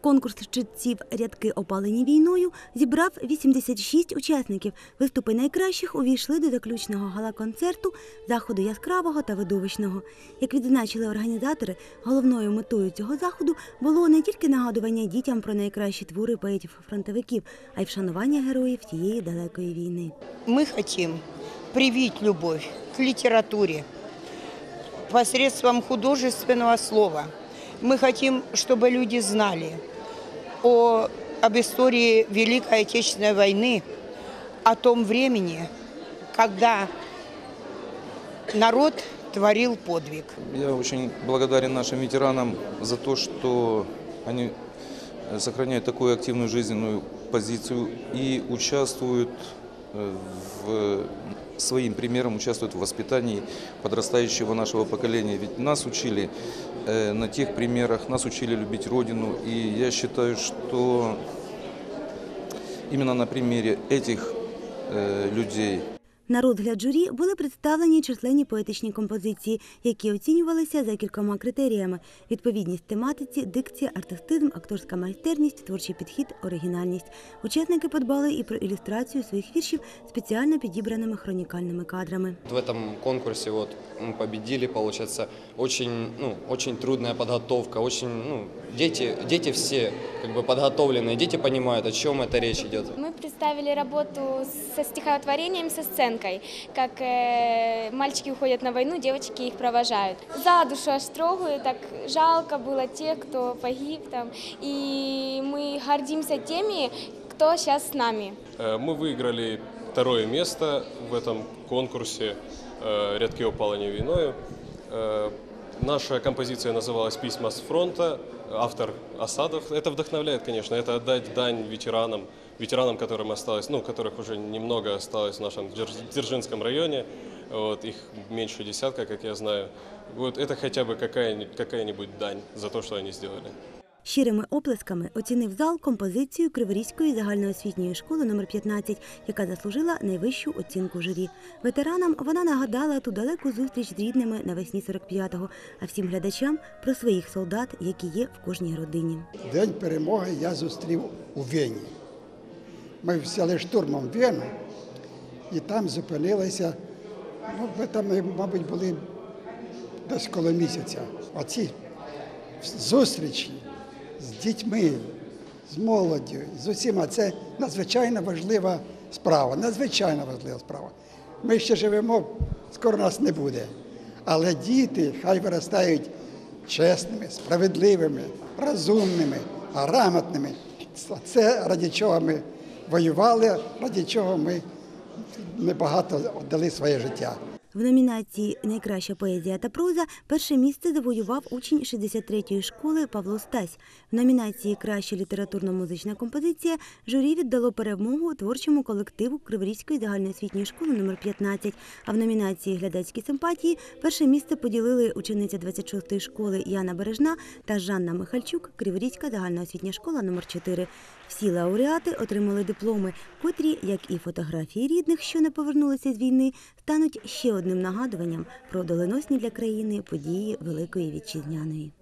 Конкурс читців рядки опалені війною зібрав 86 учасників. Виступи найкращих увійшли до заключного гала-концерту, заходу яскравого та видовищного. Як відзначили організатори, головною метою цього заходу було не тільки нагадування дітям про найкращі твори поетів-фронтовиків, а й вшанування героїв тієї далекої війни. Мы хотим привить любовь к литературе посредством художественного слова. Мы хотим, чтобы люди знали о, об истории Великой Отечественной войны, о том времени, когда народ творил подвиг. Я очень благодарен нашим ветеранам за то, что они э, сохраняют такую активную жизненную позицию и участвуют в своим примером участвуют в воспитании подрастающего нашего поколения. Ведь нас учили э, на тех примерах, нас учили любить Родину. И я считаю, что именно на примере этих э, людей На розгляд журі були представлені численні поетичні композиції, які оцінювалися за кількома критеріями: відповідність тематиці, дикція, артистизм, акторська майстерність, творчий підхід, оригінальність. Учасники подбали і про ілюстрацію своїх віршів спеціально підібраними хронікальними кадрами. В этом конкурсе вот мы победили, получается, очень, ну, очень трудная подготовка, очень, ну, дети, дети все как бы подготовленные, дети понимают, о чем это речь идет. Мы представили работу со стихотворением, со сценкой, как э, мальчики уходят на войну, девочки их провожают. За душу аж трогаю, так жалко было тех, кто погиб там, и мы гордимся теми, кто сейчас с нами. Э, Мы выиграли второе место в этом конкурсе э, «Рядки опаления виною». Наша композиция называлась «Письма с фронта», автор Осадов. Это вдохновляет, конечно, это отдать дань ветеранам, ветеранам, которым осталось, ну, которых уже немного осталось в нашем Дзерж- Дзержинском районе. Вот, их меньше десятка, как я знаю. Вот это хотя бы какая-нибудь, какая-нибудь дань за то, что они сделали. Щирими оплесками оцінив зал композицію Криворізької загальноосвітньої школи номер 15, яка заслужила найвищу оцінку журі. Ветеранам вона нагадала ту далеку зустріч з рідними навесні 45-го, а всім глядачам про своїх солдат, які є в кожній родині. День перемоги я зустрів у Вені. Ми взяли штурмом Вену і там зупинилися. Ну, ми там, мабуть, були десь коло місяця. Оці зустрічі з дітьми, з молоддю, з усіма це надзвичайно важлива справа. Надзвичайно важлива справа. Ми ще живемо, скоро нас не буде. Але діти хай виростають чесними, справедливими, розумними, грамотними. Це раді чого ми воювали, раді чого ми небагато віддали своє життя. В номінації Найкраща поезія та проза перше місце завоював учень 63-ї школи Павло Стась. В номінації Краща літературно-музична композиція журі віддало перемогу творчому колективу Криворізької загальноосвітньої школи номер 15 А в номінації Глядацькі симпатії перше місце поділили учениця 26-ї школи Яна Бережна та Жанна Михальчук, Криворізька загальноосвітня школа номер 4 Всі лауреати отримали дипломи, котрі, як і фотографії рідних, що не повернулися з війни, стануть ще одним нагадуванням про доленосні для країни події Великої Вітчизняної.